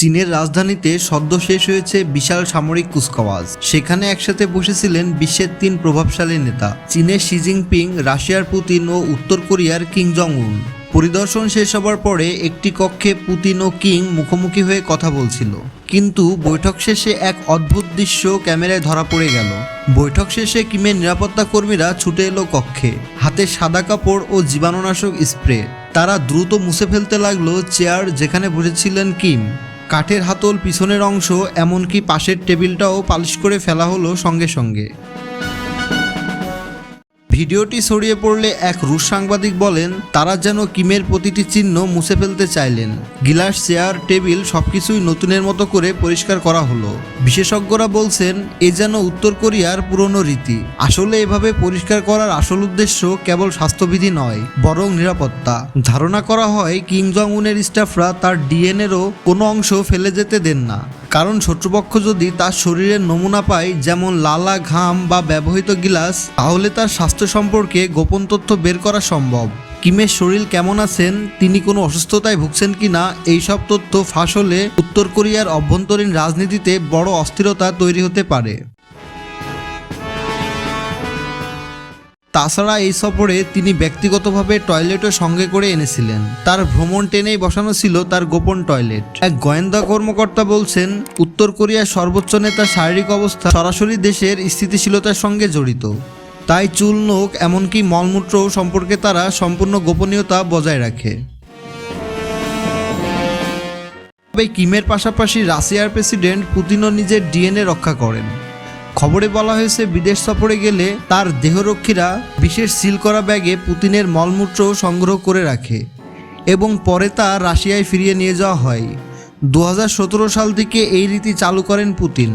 চীনের রাজধানীতে সদ্য শেষ হয়েছে বিশাল সামরিক কুচকাওয়াজ। সেখানে একসাথে বসেছিলেন বিশ্বের তিন প্রভাবশালী নেতা, চীনের শি জিনপিং, রাশিয়ার পুতিন ও উত্তর কোরিয়ার কিং জং উন পরিদর্শন শেষ হবার পরে একটি কক্ষে পুতিন ও কিং মুখোমুখি হয়ে কথা বলছিল। কিন্তু বৈঠক শেষে এক অদ্ভুত দৃশ্য ক্যামেরায় ধরা পড়ে গেল। বৈঠক শেষে কিমের নিরাপত্তা কর্মীরা ছুটে এলো কক্ষে। হাতে সাদা কাপড় ও জীবাণুনাশক স্প্রে। তারা দ্রুত মুছে ফেলতে লাগল চেয়ার যেখানে বসেছিলেন কিম। কাঠের হাতল পিছনের অংশ এমনকি পাশের টেবিলটাও পালিশ করে ফেলা হলো সঙ্গে সঙ্গে। ভিডিওটি ছড়িয়ে পড়লে এক রুশ সাংবাদিক বলেন, তারা যেন কিমের প্রতিটি চিহ্ন মুছে ফেলতে চাইলেন। গিলাস, চেয়ার, টেবিল সবকিছুই নতুনের মতো করে পরিষ্কার করা হলো। বিশেষজ্ঞরা বলছেন, এ যেন উত্তর কোরিয়ার পুরনো রীতি। আসলে এভাবে পরিষ্কার করার আসল উদ্দেশ্য কেবল স্বাস্থ্যবিধি নয়, বরং নিরাপত্তা। ধারণা করা হয় কিং জং উনের স্টাফরা তার ডিএনএরও কোনো অংশ ফেলে যেতে দেন না। কারণ শত্রুপক্ষ যদি তার শরীরের নমুনা পায়, যেমন লালা, ঘাম বা ব্যবহৃত গিলাস, তাহলে তার স্বাস্থ্য সম্পর্কে গোপন তথ্য বের করা সম্ভব। কিমের শরীর কেমন আছেন, তিনি কোনো অসুস্থতায় ভুগছেন কি না এইসব তথ্য ফাঁস হলে উত্তর কোরিয়ার অভ্যন্তরীণ রাজনীতিতে বড় অস্থিরতা তৈরি হতে পারে। তাছাড়া এই সফরে তিনি ব্যক্তিগতভাবে টয়লেটও সঙ্গে করে এনেছিলেন। তার ভ্রমণ টেনেই বসানো ছিল তার গোপন টয়লেট। এক গোয়েন্দা কর্মকর্তা বলছেন, উত্তর কোরিয়ার সর্বোচ্চ নেতার শারীরিক অবস্থা সরাসরি দেশের স্থিতিশীলতার সঙ্গে জড়িত। তাই চুল, নোখ, এমনকি মলমূত্র সম্পর্কে তারা সম্পূর্ণ গোপনীয়তা বজায় রাখে। তবে কিমের পাশাপাশি রাশিয়ার প্রেসিডেন্ট পুতিনও নিজের ডিএনএ রক্ষা করেন। খবরে বলা হয়েছে, বিদেশ সফরে গেলে তার দেহরক্ষীরা বিশেষ সিল করা ব্যাগে পুতিনের মলমূত্র সংগ্রহ করে রাখে এবং পরে তা রাশিয়ায় ফিরিয়ে নিয়ে যাওয়া হয়। দু হাজার সতেরো সাল থেকে এই রীতি চালু করেন পুতিন।